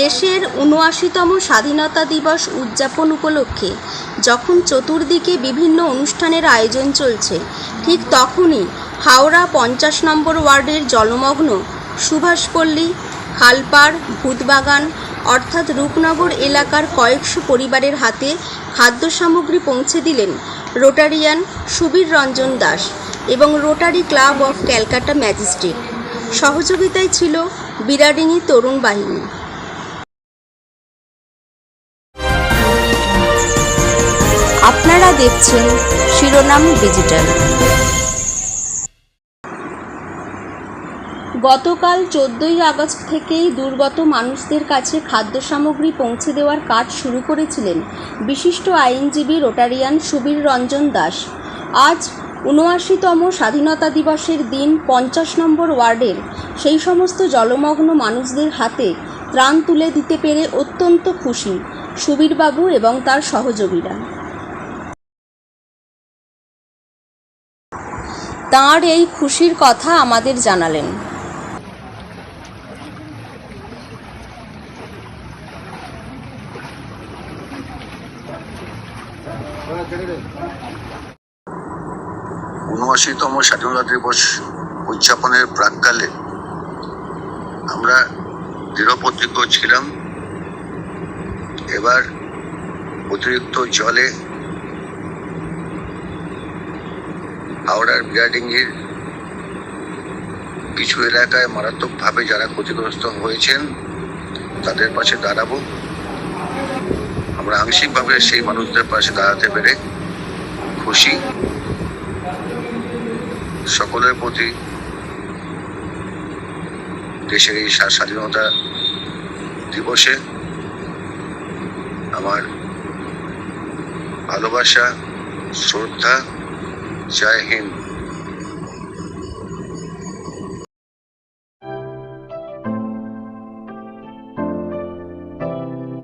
দেশের উনআশিতম স্বাধীনতা দিবস উদযাপন উপলক্ষে যখন চতুর্দিকে বিভিন্ন অনুষ্ঠানের আয়োজন চলছে, ঠিক তখনই হাওড়া পঞ্চাশ নম্বর ওয়ার্ডের জলমগ্ন সুভাষপল্লী, খালপাড়, ভূতবাগান অর্থাৎ রূপনগর এলাকার কয়েকশো পরিবারের হাতে খাদ্য সামগ্রী পৌঁছে দিলেন রোটারিয়ান সুবীর রঞ্জন দাস এবং Rotary club of Calcutta magistrate. সহযোগিতায় ছিল বিরাডিনী তরুণ বাহিনী। আপনারা দেখছেন শিরোনাম ডিজিটাল। গতকাল চোদ্দই আগস্ট থেকেই দুর্গত মানুষদের কাছে খাদ্য সামগ্রী পৌঁছে দেওয়ার কাজ শুরু করেছিলেন বিশিষ্ট আইনজীবী রোটারিয়ান সুবীর রঞ্জন দাস। আজ উনআশিতম স্বাধীনতা দিবসের দিন পঞ্চাশ নম্বর ওয়ার্ডের সেই সমস্ত জলমগ্ন মানুষদের হাতে ত্রাণ তুলে দিতে পেরে অত্যন্ত খুশি সুবীরবাবু এবং তার সহযোগীরা। তাঁর এই খুশির কথা আমাদের জানালেন। উনআশিতম স্বাধীনতা দিবস উদযাপনের প্রাককালে আমরা দৃঢ়প্রতিজ্ঞ ছিলাম। এবার অতিরিক্ত জলে হাওড়ার বিরাডিঙ্গির কিছু এলাকায় মারাত্মকভাবে যারা ক্ষতিগ্রস্ত হয়েছেন, তাদের পাশে দাঁড়াবো। আমরা আংশিকভাবে সেই মানুষদের পাশে দাঁড়াতে পেরে খুশি। সকলের প্রতি দেশের এই স্বা- স্বাধীনতা দিবসে আমার ভালোবাসা, শ্রদ্ধা জয় হিন্দ